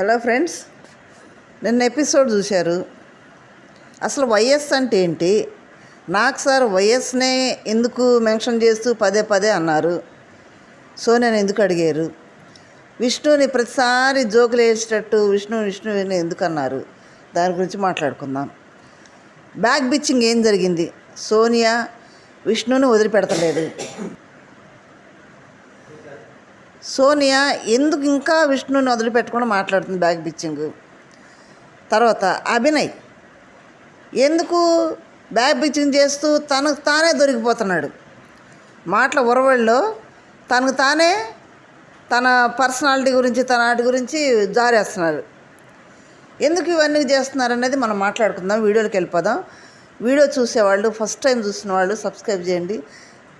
Hello friends నిన్న episode చూశారు. అసలు వైఎస్ అంటే ఏంటి? నాకు సార్ వైఎస్నే ఎందుకు మెన్షన్ చేస్తూ పదే పదే అన్నారు. సోనియాని ఎందుకు అడిగారు? విష్ణుని ప్రతిసారి జోకులు వేసేటట్టు విష్ణు విష్ణు ఎందుకు అన్నారు? దాని గురించి మాట్లాడుకుందాం. బ్యాక్ బిచ్చింగ్ ఏం జరిగింది? సోనియా విష్ణుని వదిలిపెడతలేదు. సోనియా ఎందుకు ఇంకా విష్ణుని వదిలిపెట్టకుండా మాట్లాడుతుంది బ్యాగ్ బిచ్చింగ్? తర్వాత అభినయ్ ఎందుకు బ్యాగ్ బిచ్చింగ్ చేస్తూ తనకు తానే దొరికిపోతున్నాడు? మాటల ఉరవడిలో తనకు తానే తన పర్సనాలిటీ గురించి తన వాటి గురించి జారేస్తున్నారు. ఎందుకు ఇవన్నీ చేస్తున్నారు అనేది మనం మాట్లాడుకుందాం వీడియోకి వెళ్ళిపోదాం. వీడియో చూసేవాళ్ళు ఫస్ట్ టైం చూసిన వాళ్ళు సబ్స్క్రైబ్ చేయండి.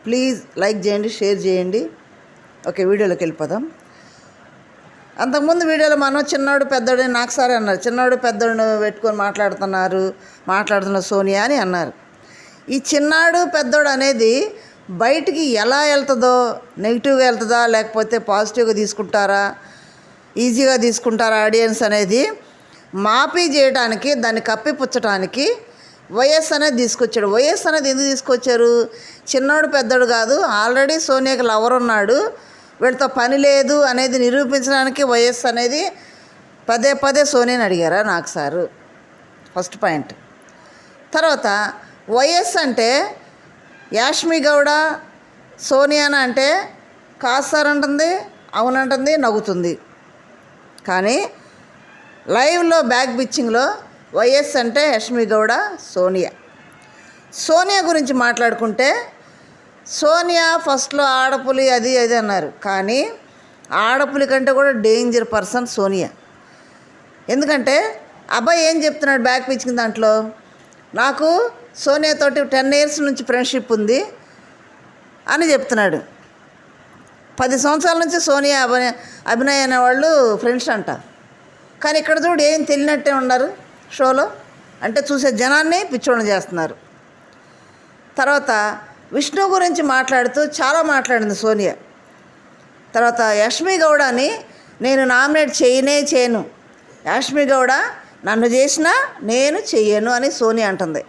ప్లీజ్ లైక్ చేయండి షేర్ చేయండి. ఓకే వీడియోలోకి వెళ్ళిపోదాం. అంతకుముందు వీడియోలో మనం చిన్నోడు పెద్దోడు నాకు సారే అన్నారు. చిన్నోడు పెద్దోడు పెట్టుకొని మాట్లాడుతున్నారు మాట్లాడుతున్న సోనియా అని అన్నారు. ఈ చిన్నాడు పెద్దోడు అనేది బయటికి ఎలా వెళ్తుందో నెగిటివ్గా వెళ్తుందా లేకపోతే పాజిటివ్గా తీసుకుంటారా ఈజీగా తీసుకుంటారా ఆడియన్స్ అనేది మాఫీ చేయడానికి దాన్ని కప్పిపుచ్చడానికి వైఎస్ అనేది తీసుకొచ్చాడు. వైఎస్ అనేది ఎందుకు తీసుకొచ్చారు? చిన్నోడు పెద్దోడు కాదు ఆల్రెడీ సోనియాకి లవర్ ఉన్నాడు. వీళ్ళతో పని లేదు అనేది నిరూపించడానికి వైఎస్ అనేది పదే పదే సోనీని అడిగారా నాకు సారు. First point. తర్వాత వైఎస్ అంటే యాష్మి గౌడ సోనియాన అంటే కాదు సార్ అంటుంది అవునంటుంది నవ్వుతుంది. కానీ లైవ్లో బ్యాక్ పిచ్చింగ్లో వైఎస్ అంటే యష్మి గౌడ సోనియా. సోనియా గురించి మాట్లాడుకుంటే సోనియా ఫస్ట్లో ఆడపులి అది అది అన్నారు. కానీ ఆడపులి కంటే కూడా డేంజర్ పర్సన్ సోనియా. ఎందుకంటే అబ్బాయి ఏం చెప్తున్నాడు బ్యాక్ పిచ్చిన దాంట్లో? నాకు సోనియా తోటి టెన్ ఇయర్స్ నుంచి ఫ్రెండ్షిప్ ఉంది అని చెప్తున్నాడు. పది సంవత్సరాల నుంచి సోనియా అభినయ్ అభినయ్ అనేవాళ్ళు ఫ్రెండ్స్ అంట. కానీ ఇక్కడ చూడు ఏం తెలియనట్టే ఉన్నారు షోలో. అంటే చూసే జనాన్ని పిచ్చోళ్ళని చేస్తున్నారు. తర్వాత విష్ణు గురించి మాట్లాడుతూ చాలా మాట్లాడింది సోనియా. తర్వాత యష్మి గౌడని నేను నామినేట్ చేయనే చేయను. యాష్మి గౌడ నన్ను చేసినా నేను చెయ్యను అని సోనియా అంటుంది.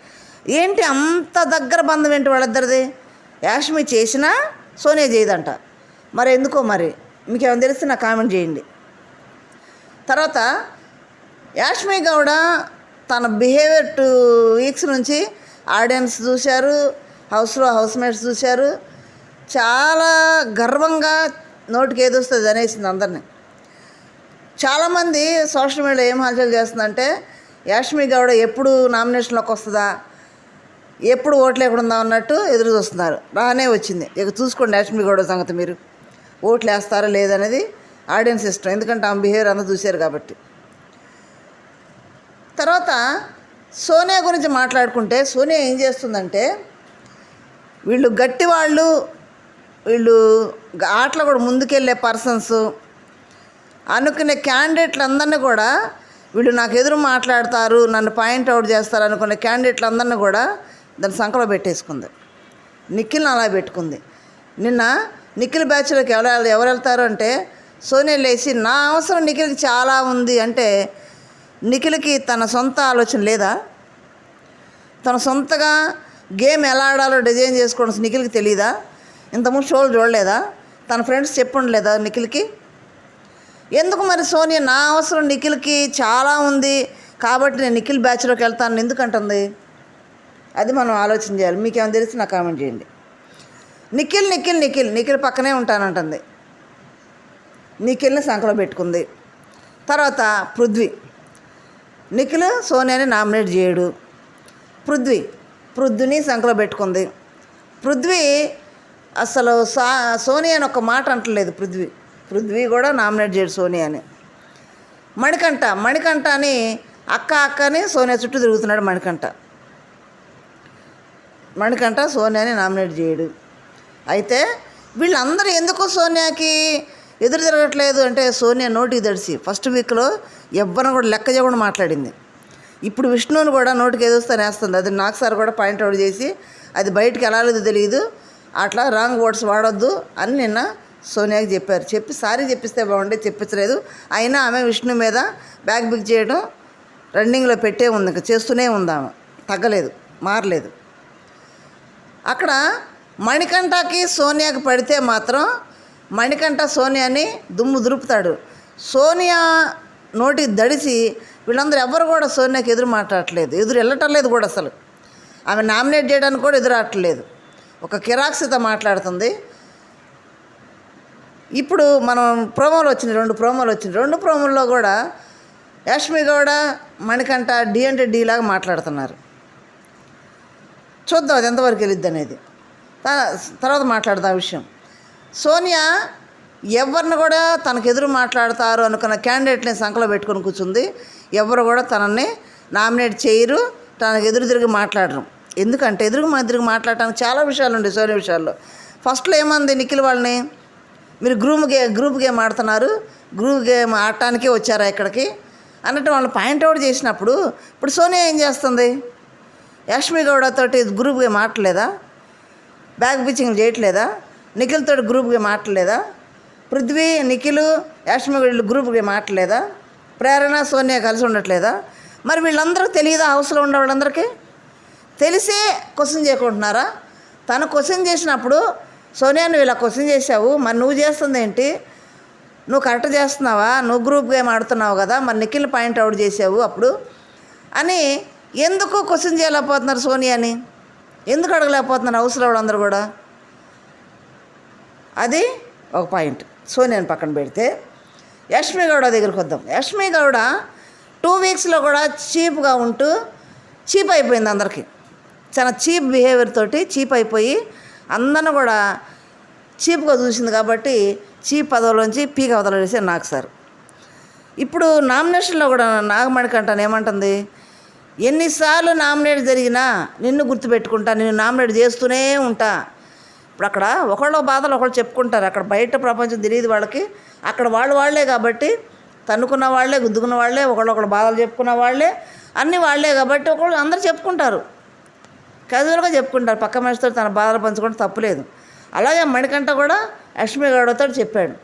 ఏంటి అంత దగ్గర బంధం ఏంటి వాళ్ళిద్దరిది? యాష్మి చేసినా సోనియా చేయదంట. మరి ఎందుకో మరి? మీకు ఏమైనా తెలిస్తే నాకు కామెంట్ చేయండి. తర్వాత యాష్మి గౌడ తన బిహేవియర్ టూ వీక్స్ నుంచి ఆడియన్స్ చూశారు. హౌస్లో హౌస్ మేట్స్ చూశారు. చాలా గర్వంగా నోటికి ఏదొస్తుంది అనేసింది అందరినీ. చాలామంది సోషల్ మీడియా ఏం హల్చల్ చేస్తుందంటే యాష్మి గౌడ ఎప్పుడు నామినేషన్లోకి వస్తుందా? ఎప్పుడు ఓట్లు లేకుండా అన్నట్టు ఎదురు చూస్తున్నారు. రానే వచ్చింది. ఇక చూసుకోండి యాష్మి గౌడ సంగతి మీరు. ఓట్లు వేస్తారా లేదనేది ఆడియన్స్ ఇష్టం. ఎందుకంటే ఆమె బిహేవియర్ అంతా చూశారు కాబట్టి. తర్వాత సోనియా గురించి మాట్లాడుకుంటే సోనియా ఏం చేస్తుందంటే వీళ్ళు గట్టివాళ్ళు వీళ్ళు ఆటలో కూడా ముందుకెళ్ళే పర్సన్స్. అనుకునే క్యాండిడేట్లు అందరినీ కూడా వీళ్ళు నాకు ఎదురు మాట్లాడతారు నన్ను పాయింట్ అవుట్ చేస్తారు అనుకునే క్యాండిడేట్లు అందరినీ కూడా దాన్ని సంకలో పెట్టేసుకుంది. నిఖిల్ని అలా పెట్టుకుంది. నిన్న నిఖిల్ బ్యాచ్లోకి ఎవరు ఎవరు వెళ్తారు అంటే సోనియా లేచి నా అవసరం నిఖిల్కి చాలా ఉంది అంటే నిఖిల్కి తన సొంత ఆలోచన లేదా? తన సొంతగా గేమ్ ఎలా ఆడాలో డిజైన్ చేసుకోవడం నిఖిల్కి తెలియదా ఇంతకుముందు షోలు చూడలేదా? తన ఫ్రెండ్స్ చెప్పుండలేదా నిఖిల్కి? ఎందుకు మరి సోనియా నా అవసరం నిఖిల్కి చాలా ఉంది కాబట్టి నేను నిఖిల్ బ్యాచ్లోకి వెళ్తాను ఎందుకంటుంది? అది మనం ఆలోచన చేయాలి. మీకు ఏమైనా తెలిసి నాకు కామెంట్ చేయండి. నిఖిల్ నిఖిల్ నిఖిల్ నిఖిల్ పక్కనే ఉంటానంటుంది. నిఖిల్ని సంఖలో పెట్టుకుంది. తర్వాత పృథ్వీ. నిఖిల్ సోనియాని నామినేట్ చేయడు. పృథ్వీ పృథ్వీని సంకలో పెట్టుకుంది. పృథ్వీ అసలు సా సోనియా అని ఒక మాట అంటలేదు పృథ్వీ. పృథ్వీ కూడా నామినేట్ చేయడు సోనియాని మణికంఠ మణికంఠ అని అక్క అక్క అని సోనియా చుట్టూ తిరుగుతున్నాడు మణికంఠ. మణికంఠ సోనియాని నామినేట్ చేయడు. అయితే వీళ్ళందరూ ఎందుకు సోనియాకి ఎదురు తిరగట్లేదు అంటే సోనియా నోటికి తడిసి ఫస్ట్ వీక్లో ఎవ్వరిని కూడా లెక్క చేయకుండా మాట్లాడింది. ఇప్పుడు విష్ణువుని కూడా నోటికి ఏదొస్తాను వేస్తుంది అది నాకు సార్ కూడా పాయింట్ అవుట్ చేసి అది బయటికి వెళ్ళాలేదో తెలియదు. అట్లా రాంగ్ వర్డ్స్ వాడొద్దు అని నిన్న సోనియాకి చెప్పారు. చెప్పి సారీ చెప్పిస్తే బాగుండే చెప్పించలేదు. అయినా ఆమె విష్ణు మీద బ్యాగ్ బిగ్ చేయడం రన్నింగ్లో పెట్టే ఉంది. ఇంకా చేస్తూనే ఉందాము తగ్గలేదు మారలేదు. అక్కడ మణికంఠకి సోనియాకి పడితే మాత్రం మణికంఠ సోనియాని దుమ్ము దురుపుతాడు సోనియా నోటి దడిసి వీళ్ళందరూ ఎవరు కూడా సోనియాకి ఎదురు మాట్లాడట్లేదు ఎదురు వెళ్ళటం లేదు కూడా అసలు. ఆమె నామినేట్ చేయడానికి కూడా ఎదురాటలేదు ఒక కిరాక్సిత మాట్లాడుతుంది. ఇప్పుడు మనం ప్రోమోలు వచ్చినాయి రెండు ప్రోమోలు వచ్చినాయి. రెండు ప్రోమోల్లో కూడా యాష్మి గౌడ మణికంఠ డి అంటే డి లాగా మాట్లాడుతున్నారు. చూద్దాం అది ఎంతవరకు వెళ్ళిద్ది అనేది. త- తర్వాత మాట్లాడదాం ఆ విషయం. సోనియా ఎవరిని కూడా తనకు ఎదురు మాట్లాడతారు అనుకున్న క్యాండిడేట్ని సంఖలో పెట్టుకొని కూర్చుంది. ఎవరు కూడా తనని నామినేట్ చేయరు తనకు ఎదురు తిరిగి మాట్లాడరు. ఎందుకంటే ఎదురుగు మా తిరిగి మాట్లాడటానికి చాలా విషయాలు ఉండే సోనియా విషయాల్లో. ఫస్ట్లో ఏమంది నిఖిల్ వాళ్ళని? మీరు గ్రూప్ గే గ్రూప్ గేమ్ ఆడుతున్నారు గ్రూప్ గేమ్ ఆడటానికే వచ్చారా ఇక్కడికి? అన్నట్టు వాళ్ళు పాయింట్ అవుట్ చేసినప్పుడు ఇప్పుడు సోనియా ఏం చేస్తుంది? యాష్మి గౌడతోటి గ్రూప్ గేమ్ ఆడలేదా బ్యాగ్ పిచ్చింగ్ చేయట్లేదా? నిఖిల్ తోటి గ్రూప్ గేమ్ ఆడలేదా పృథ్వీ నిఖిల్ యాష్మి వీళ్ళు గ్రూప్ గేమ్ ఆడలేదా ప్రేరణ సోనియా కలిసి ఉండట్లేదా? మరి వీళ్ళందరూ తెలియదా హౌస్లో ఉండే వాళ్ళందరికీ? తెలిసే క్వశ్చన్ చేయకుంటున్నారా? తను క్వశ్చన్ చేసినప్పుడు సోనియా నువ్వు ఇలా క్వశ్చన్ చేసావు మరి నువ్వు చేస్తుంది ఏంటి నువ్వు కరెక్ట్ చేస్తున్నావా? నువ్వు గ్రూప్ గేమ్ ఆడుతున్నావు కదా మరి నిఖిల్ పాయింట్ అవుట్ చేసావు అప్పుడు? అని ఎందుకు క్వశ్చన్ చేయలేకపోతున్నారు సోనియాని? ఎందుకు అడగలేకపోతున్నారు హౌస్లో వాళ్ళందరూ కూడా? అది ఒక పాయింట్. సోనియాని పక్కన పెడితే యష్మి గౌడ దగ్గరికి వద్దాం. యష్మి గౌడ టూ వీక్స్లో కూడా చీప్గా ఉంటూ చీప్ అయిపోయింది అందరికీ. చాలా చీప్ బిహేవియర్ తోటి చీప్ అయిపోయి అందరిని కూడా చీప్గా చూసింది కాబట్టి చీప్ పదవులోంచి పీక వదలవేసే నాకు సార్. ఇప్పుడు నామినేషన్లో కూడా నాగమణికంటాను ఏమంటుంది? ఎన్నిసార్లు నామినేట్ జరిగినా నిన్ను గుర్తుపెట్టుకుంటా నిన్ను నామినేట్ చేస్తూనే ఉంటా. ఇప్పుడు అక్కడ ఒకళ్ళ బాధలు ఒకళ్ళు చెప్పుకుంటారు. అక్కడ బయట ప్రపంచం తెలియదు వాళ్ళకి. అక్కడ వాళ్ళు వాళ్ళే కాబట్టి తన్నుకున్న వాళ్ళే గుద్దుకున్న వాళ్ళే ఒకళ్ళు ఒకళ్ళు బాధలు చెప్పుకున్న వాళ్ళే అన్నీ వాళ్ళే కాబట్టి ఒకళ్ళు అందరూ చెప్పుకుంటారు. క్యాజువల్గా చెప్పుకుంటారు. పక్క మనిషితో తన బాధలు పంచుకోవడం తప్పులేదు అలాగే మణికంఠ కూడా లక్ష్మీ గౌడతో చెప్పాడు.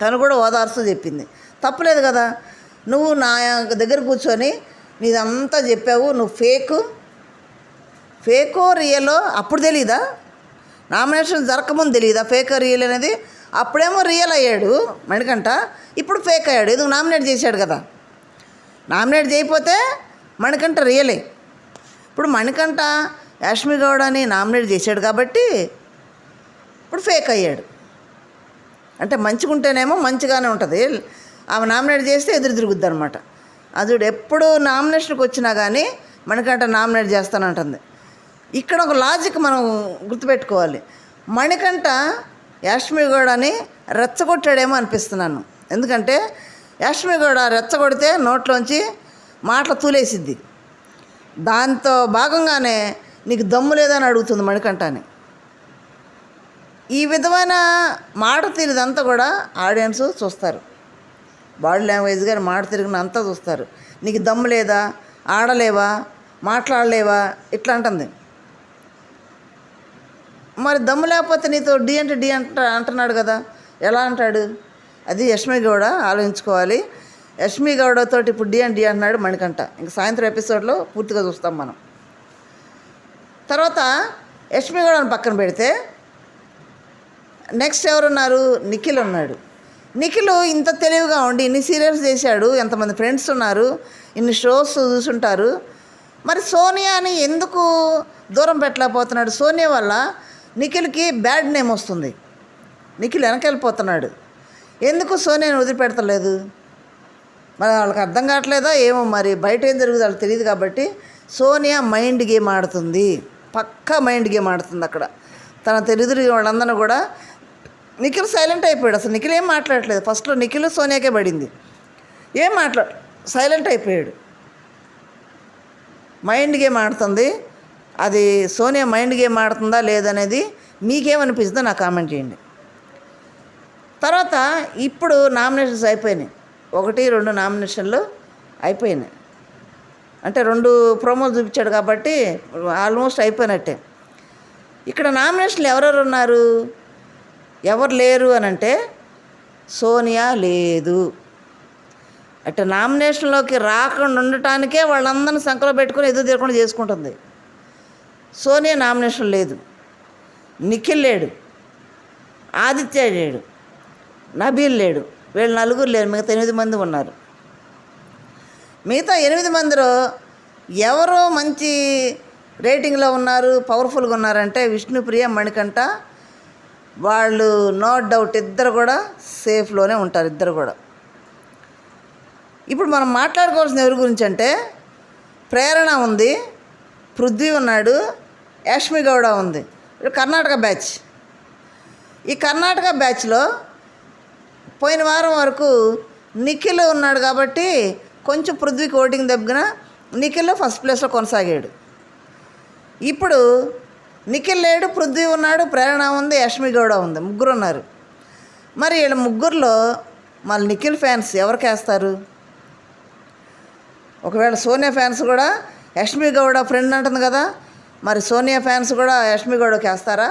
తను కూడా ఓదార్స్తూ చెప్పింది. తప్పులేదు కదా. నువ్వు నా దగ్గర కూర్చొని నీదంతా చెప్పావు. నువ్వు ఫేకు ఫేకో రియలో అప్పుడు తెలీదా? నామినేషన్ జరగకముందు తెలియదా ఫేక్ రియల్ అనేది? అప్పుడేమో రియల్ అయ్యాడు. మణికంట ఇప్పుడు ఫేక్ అయ్యాడు. ఎందుకు నామినేట్ చేశాడు కదా? నామినేట్ చేయకపోతే మణికంట రియలే. ఇప్పుడు మణికంఠ యాష్మి గౌడ అని నామినేట్ చేశాడు కాబట్టి ఇప్పుడు ఫేక్ అయ్యాడు. అంటే మంచిగా ఉంటేనేమో మంచిగానే ఉంటుంది. ఆమె నామినేట్ చేస్తే ఎదురు తిరుగుద్ది అనమాట అది ఎప్పుడు నామినేషన్కి వచ్చినా కానీ మణికంట నామినేట్ చేస్తానంటుంది. ఇక్కడ ఒక లాజిక్ మనం గుర్తుపెట్టుకోవాలి. మణికంఠ యాష్మిగౌడని రెచ్చగొట్టాడేమో అనిపిస్తున్నాను. ఎందుకంటే యాష్మిగౌడ రెచ్చగొడితే నోట్లోంచి మాటలు తూలేసిద్ది. దాంతో భాగంగానే నీకు దమ్ము లేదని అడుగుతుంది మణికంఠని. ఈ విధమైన మాట తీరిదంతా కూడా ఆడియన్స్ చూస్తారు. బాడీ లాంగ్వేజ్ గారి మాట తిరిగిన అంతా చూస్తారు. నీకు దమ్ము లేదా? ఆడలేవా? మాట్లాడలేవా? ఇట్లా అంటుంది మరి దమ్ము లేకపోతే నీతో డి అంటే డి అంట అంటున్నాడు కదా. ఎలా అంటాడు? అది యష్మి గౌడ ఆలోచించుకోవాలి. యష్మి గౌడతో ఇప్పుడు డి అండ్ డి అంటున్నాడు మణికంఠ. ఇంక సాయంత్రం ఎపిసోడ్లో పూర్తిగా చూస్తాం మనం. తర్వాత యష్మి గౌడని పక్కన పెడితే నెక్స్ట్ ఎవరున్నారు? నిఖిల్ ఉన్నాడు. నిఖిల్ ఇంత తెలివిగా ఉండి ఇన్ని సీరియల్స్ చేశాడు ఎంతమంది ఫ్రెండ్స్ ఉన్నారు ఇన్ని షోస్ చూసుంటారు. మరి సోనియాని ఎందుకు దూరం పెట్టలేకపోతున్నాడు? సోనియా వల్ల నిఖిల్కి బ్యాడ్ నేమ్ వస్తుంది. నిఖిల్ వెనకెళ్ళిపోతున్నాడు. ఎందుకు సోనియాని వదిలిపెడతలేదు? మరి వాళ్ళకి అర్థం కావట్లేదా? ఏమో మరి బయట ఏం జరుగుతుందో వాళ్ళకి తెలియదు కాబట్టి సోనియా మైండ్ గేమ్ ఆడుతుంది. పక్కా మైండ్ గేమ్ ఆడుతుంది అక్కడ. తన తెలియదు వాళ్ళందరూ కూడా నిఖిల్ సైలెంట్ అయిపోయాడు. అసలు నిఖిల్ ఏం మాట్లాడట్లేదు. ఫస్ట్లో నిఖిల్ సోనియాకే పడింది. ఏం మాట్లా సైలెంట్ అయిపోయాడు. మైండ్ గేమ్ ఆడుతుంది. అది సోనియా మైండ్ గేమ్ ఆడుతుందా లేదనేది మీకేమనిపిస్తుందో నాకు కామెంట్ చేయండి. తర్వాత ఇప్పుడు నామినేషన్స్ అయిపోయినాయి. ఒకటి రెండు నామినేషన్లు అయిపోయినాయి. అంటే రెండు ప్రోమోలు చూపించాడు కాబట్టి ఆల్మోస్ట్ అయిపోయినట్టే. ఇక్కడ నామినేషన్లు ఎవరెవరు ఉన్నారు? ఎవరు లేరు అని అంటే సోనియా లేదు. అంటే నామినేషన్లోకి రాకుండా ఉండటానికే వాళ్ళందరిని సంకలో పెట్టుకుని ఎదురు తిరగకుండా చేసుకుంటుంది. సోనియా నామినేషన్ లేదు. నిఖిల్ లేడు. ఆదిత్య లేడు. నబీల్ లేడు. వీళ్ళు నలుగురు లేరు. మిగతా ఎనిమిది మంది ఉన్నారు. మిగతా ఎనిమిది మందిలో ఎవరు మంచి రేటింగ్లో ఉన్నారు పవర్ఫుల్గా ఉన్నారంటే విష్ణుప్రియ మణికంఠ. వాళ్ళు నో డౌట్ ఇద్దరు కూడా సేఫ్లోనే ఉంటారు ఇద్దరు కూడా. ఇప్పుడు మనం మాట్లాడుకోవాల్సిన ఎవరి గురించి అంటే ప్రేరణ ఉంది. పృథ్వీ ఉన్నాడు యాష్మి గౌడ ఉంది. కర్ణాటక బ్యాచ్. ఈ కర్ణాటక బ్యాచ్లో పోయిన వారం వరకు నిఖిల్ ఉన్నాడు కాబట్టి కొంచెం పృథ్వీకి ఓటింగ్ దెబ్బన నిఖిల్ ఫస్ట్ ప్లేస్లో కొనసాగాడు. ఇప్పుడు నిఖిల్ లేడు పృథ్వీ ఉన్నాడు ప్రేరణ ఉంది యష్మి గౌడ ఉంది ముగ్గురు ఉన్నారు. మరి వీళ్ళ ముగ్గురులో మళ్ళీ నిఖిల్ ఫ్యాన్స్ ఎవరికి వేస్తారు ఒకవేళ సోనియా ఫ్యాన్స్ కూడా యష్మి గౌడ ఫ్రెండ్ అంటుంది కదా. మరి సోనియా ఫ్యాన్స్ కూడా యష్మి గౌడకి వేస్తారా?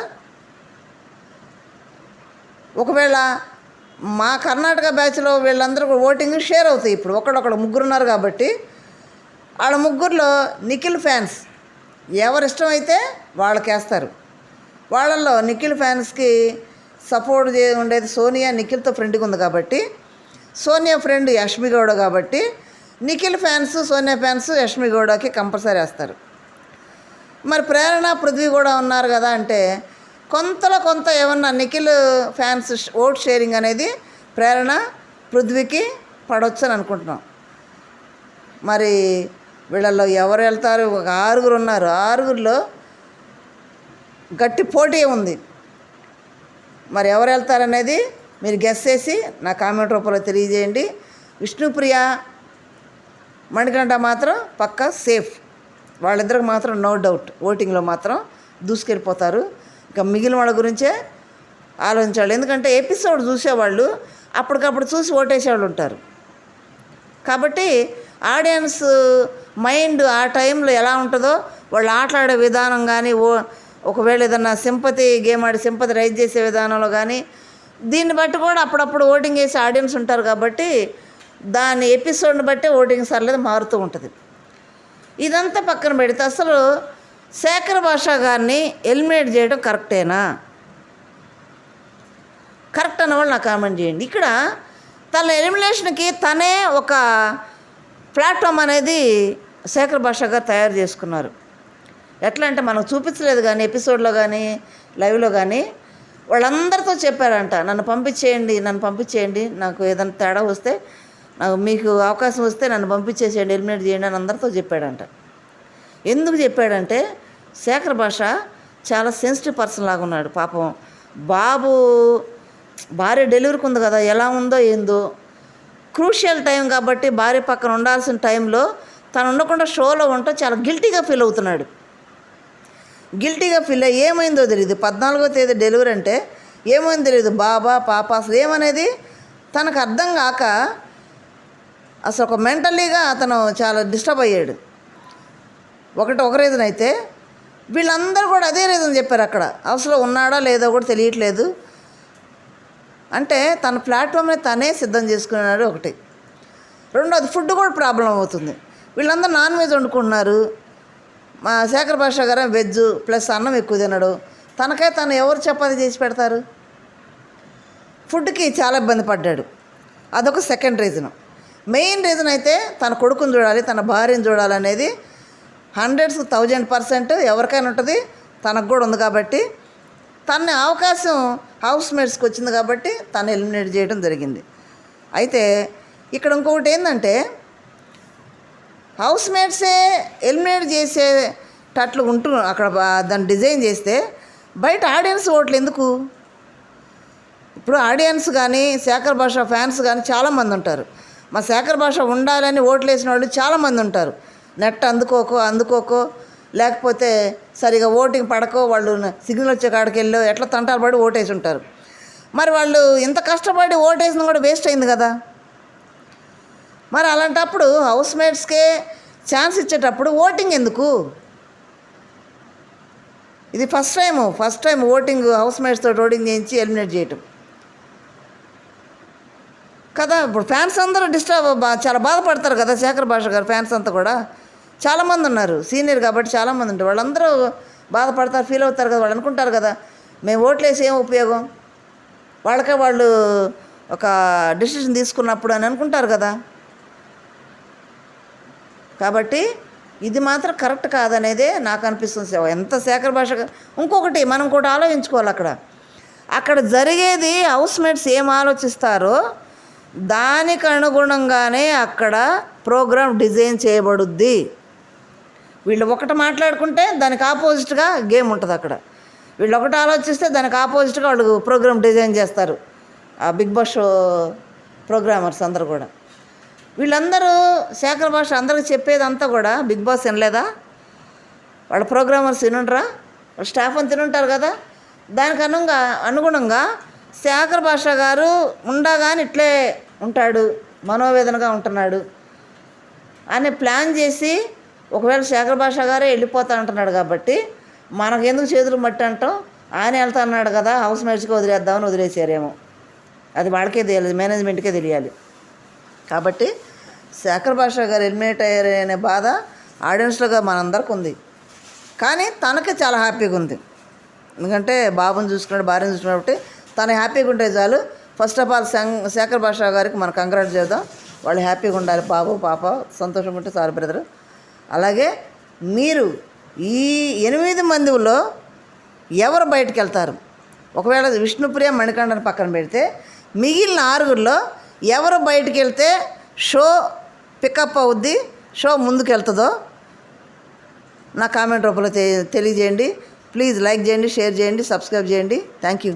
ఒకవేళ మా కర్ణాటక బ్యాచ్లో వీళ్ళందరూ కూడా ఓటింగ్ షేర్ అవుతాయి ఇప్పుడు. ఒకడొకడు ముగ్గురు ఉన్నారు కాబట్టి వాళ్ళ ముగ్గురులో నిఖిల్ ఫ్యాన్స్ ఎవరు ఇష్టమైతే వాళ్ళకి వేస్తారు. వాళ్ళల్లో నిఖిల్ ఫ్యాన్స్కి సపోర్ట్ చే ఉండేది సోనియా నిఖిల్తో ఫ్రెండ్గా ఉంది కాబట్టి. సోనియా ఫ్రెండ్ యష్మి గౌడ కాబట్టి నిఖిల్ ఫ్యాన్స్ సోనియా ఫ్యాన్స్ యష్మి గౌడకి కంపల్సరీ వేస్తారు. మరి ప్రేరణ పృథ్వీ కూడా ఉన్నారు కదా అంటే కొంతలో కొంత ఏమన్నా నిఖిల్ ఫ్యాన్స్ ఓట్ షేరింగ్ అనేది ప్రేరణ పృథ్వీకి పడవచ్చు అని అనుకుంటున్నాం. మరి వీళ్ళల్లో ఎవరు వెళ్తారు? ఒక ఆరుగురు ఉన్నారు. ఆరుగురిలో గట్టి పోటీ ఉంది. మరి ఎవరు వెళ్తారనేది మీరు గెస్ చేసి నా కామెంట్ రూపంలో తెలియజేయండి. విష్ణుప్రియ మణికంఠ మాత్రం పక్కా సేఫ్ వాళ్ళిద్దరికి మాత్రం నో డౌట్ ఓటింగ్లో మాత్రం దూసుకెళ్ళిపోతారు. ఇంకా మిగిలిన వాళ్ళ గురించే ఆలోచించాలి. ఎందుకంటే ఎపిసోడ్ చూసేవాళ్ళు అప్పటికప్పుడు చూసి ఓటేసేవాళ్ళు ఉంటారు. కాబట్టి ఆడియన్స్ మైండ్ ఆ టైంలో ఎలా ఉంటుందో వాళ్ళు ఆటలాడే విధానం కానీ ఓ ఒకవేళ ఏదన్నా సింపతి గేమ్ ఆడి సింపతి రైజ్ చేసే విధానంలో కానీ దీన్ని బట్టి కూడా అప్పుడప్పుడు ఓటింగ్ చేసే ఆడియన్స్ ఉంటారు కాబట్టి దాని ఎపిసోడ్ని బట్టి ఓటింగ్ సర్లేదు మారుతూ ఉంటుంది. ఇదంతా పక్కన పెడితే అసలు శేఖర్ భాష గారిని ఎలిమినేట్ చేయడం కరెక్టేనా? కరెక్ట్ అన్న వాళ్ళు నాకు కామెంట్ చేయండి. ఇక్కడ తన ఎలిమినేషన్కి తనే ఒక ప్లాట్ఫామ్ అనేది శేఖర్ భాష గారు తయారు చేసుకున్నారు. ఎట్లా అంటే మనకు చూపించలేదు కానీ ఎపిసోడ్లో కానీ లైవ్లో కానీ వాళ్ళందరితో చెప్పారంట నన్ను పంపించేయండి నన్ను పంపించేయండి నాకు ఏదైనా తేడా వస్తే మీకు అవకాశం వస్తే నన్ను పంపించేసేయండి ఎలిమినేట్ చేయండి అని అందరితో చెప్పాడంట. ఎందుకు చెప్పాడంటే శేఖర్ భాష చాలా సెన్సిటివ్ పర్సన్ లాగా ఉన్నాడు. పాపం బాబు భార్య డెలివరీకి ఉంది కదా ఎలా ఉందో ఏందో. క్రూషియల్ టైం కాబట్టి భార్య పక్కన ఉండాల్సిన టైంలో తను ఉండకుండా షోలో ఉంటే చాలా గిల్టీగా ఫీల్ అవుతున్నాడు. గిల్టీగా ఫీల్ అయ్యి ఏమైందో తెలియదు పద్నాలుగో తేదీ డెలివరీ అంటే ఏమైందో తెలియదు బాబా పాప అసలు ఏమనేది తనకు అర్థం కాక అసలు ఒక మెంటలీగా అతను చాలా డిస్టర్బ్ అయ్యాడు. ఒకటి ఒక రీజన్ అయితే వీళ్ళందరూ కూడా అదే రీజన్ చెప్పారు అక్కడ. అసలు ఉన్నాడా లేదో కూడా తెలియట్లేదు. అంటే తన ప్లాట్ఫామ్ని తనే సిద్ధం చేసుకున్నాడు ఒకటి. రెండోది ఫుడ్ కూడా ప్రాబ్లం అవుతుంది. వీళ్ళందరూ నాన్ వెజ్ వండుకుంటున్నారు. మా శేఖర్ భాష గారు వెజ్ ప్లస్ అన్నం ఎక్కువ తినడు. తనకే తను ఎవరు చపాతి చేసి పెడతారు? ఫుడ్కి చాలా ఇబ్బంది పడ్డాడు. అదొక సెకండ్ రీజన్ మెయిన్ రీజన్ అయితే తన కొడుకుని చూడాలి తన భార్యను చూడాలనేది హండ్రెడ్స్ థౌజండ్ పర్సెంట్ ఎవరికైనా ఉంటుంది తనకు కూడా ఉంది కాబట్టి. తన అవకాశం హౌస్ మేట్స్కి వచ్చింది కాబట్టి తను ఎలిమినేట్ చేయడం జరిగింది. అయితే ఇక్కడ ఇంకొకటి ఏంటంటే హౌస్ మేట్సే ఎలిమినేట్ చేసేటట్లు ఉంటూ అక్కడ దాన్ని డిజైన్ చేస్తే బయట ఆడియన్స్ ఓట్లు ఎందుకు? ఇప్పుడు ఆడియన్స్ కానీ శేఖర్ భాష ఫ్యాన్స్ కానీ చాలామంది ఉంటారు. మా శేఖర్ భాష ఉండాలని ఓట్లు వేసిన వాళ్ళు చాలామంది ఉంటారు. నెట్ అందుకోకో అందుకోకో. లేకపోతే సరిగా ఓటింగ్ పడకో వాళ్ళు సిగ్నల్ వచ్చే కాడికి వెళ్ళో ఎట్లా తంటాలు పడి ఓటేసి ఉంటారు. మరి వాళ్ళు ఇంత కష్టపడి ఓటేసిన కూడా వేస్ట్ అయింది కదా. మరి అలాంటప్పుడు హౌస్ మేట్స్కే ఛాన్స్ ఇచ్చేటప్పుడు ఓటింగ్ ఎందుకు? ఇది first time first time voting house మేట్స్తో voting చేయించి ఎలిమినేట్ చేయటం. కదా ఇప్పుడు ఫ్యాన్స్ అందరూ డిస్టర్బ్ బా- చాలా బాధపడతారు కదా శేఖర్ భాష గారు ఫ్యాన్స్ అంతా కూడా. చాలామంది ఉన్నారు సీనియర్ కాబట్టి చాలామంది ఉంటారు. వాళ్ళందరూ బాధపడతారు ఫీల్ అవుతారు కదా వాళ్ళు అనుకుంటారు కదా మేము ఓట్లేసి ఏం ఉపయోగం? వాళ్ళకే వాళ్ళు ఒక డిసిషన్ తీసుకున్నప్పుడు అని అనుకుంటారు కదా. కాబట్టి ఇది మాత్రం కరెక్ట్ కాదనేదే నాకు అనిపిస్తుంది ఎంత శేఖర భాష ఇంకొకటి మనం కూడా ఆలోచించుకోవాలి అక్కడ. అక్కడ జరిగేది హౌస్ మేట్స్ ఏం ఆలోచిస్తారో దానికి అనుగుణంగానే అక్కడ ప్రోగ్రామ్ డిజైన్ చేయబడుద్ది. వీళ్ళు ఒకటి మాట్లాడుకుంటే దానికి ఆపోజిట్గా గేమ్ ఉంటుంది అక్కడ. వీళ్ళు ఒకటి ఆలోచిస్తే దానికి ఆపోజిట్గా వాళ్ళు ప్రోగ్రామ్ డిజైన్ చేస్తారు. ఆ బిగ్ బాస్ షో ప్రోగ్రామర్స్ అందరు కూడా. వీళ్ళందరూ శేఖర్ భాష అందరికి చెప్పేదంతా కూడా బిగ్ బాస్ వినలేదా? వాళ్ళ ప్రోగ్రామర్స్ వినుంటారా వాళ్ళ స్టాఫ్ అని తినుంటారు కదా? దానికి అనుగుణంగా అనుగుణంగా శేఖర్ భాష గారు ఉండగానే ఇట్లే ఉంటాడు మనోవేదనగా ఉంటున్నాడు అని ప్లాన్ చేసి ఒకవేళ శేఖర్ భాష గారే వెళ్ళిపోతా అంటున్నాడు కాబట్టి మనకు ఎందుకు చేతులు మట్టి అంటాం? ఆయన వెళ్తా అన్నాడు కదా హౌస్ మేట్స్కి వదిలేద్దామని వదిలేసారేమో అది వాళ్ళకే తెలియాలి మేనేజ్మెంట్కే తెలియాలి. కాబట్టి శేఖర్ భాష గారు ఎలిమినేట్ అయ్యారనే బాధ ఆడియన్స్లోగా మనందరికి ఉంది. కానీ తనకి చాలా హ్యాపీగా ఉంది. ఎందుకంటే బాబుని చూసుకున్నాడు భార్యను చూసుకున్నాడు కాబట్టి తను హ్యాపీగా ఉంటే చాలు. ఫస్ట్ ఆఫ్ ఆల్ శేఖర్ భాషా గారికి మనం కంగ్రాట్ చేద్దాం. వాళ్ళు హ్యాపీగా ఉండాలి. బాబు పాప సంతోషంగా ఉంటే సార్ బ్రదర్. అలాగే మీరు ఈ ఎనిమిది మందిలో ఎవరు బయటకు వెళ్తారు? ఒకవేళ విష్ణుప్రియ మణికండని పక్కన పెడితే మిగిలిన ఆరుగురిలో ఎవరు బయటికి వెళ్తే షో పికప్ అవుద్ది షో ముందుకు వెళ్తుందో నా కామెంట్ రూపంలో తె- తెలియజేయండి. ప్లీజ్ లైక్ చేయండి షేర్ చేయండి సబ్స్క్రైబ్ చేయండి. Thank you.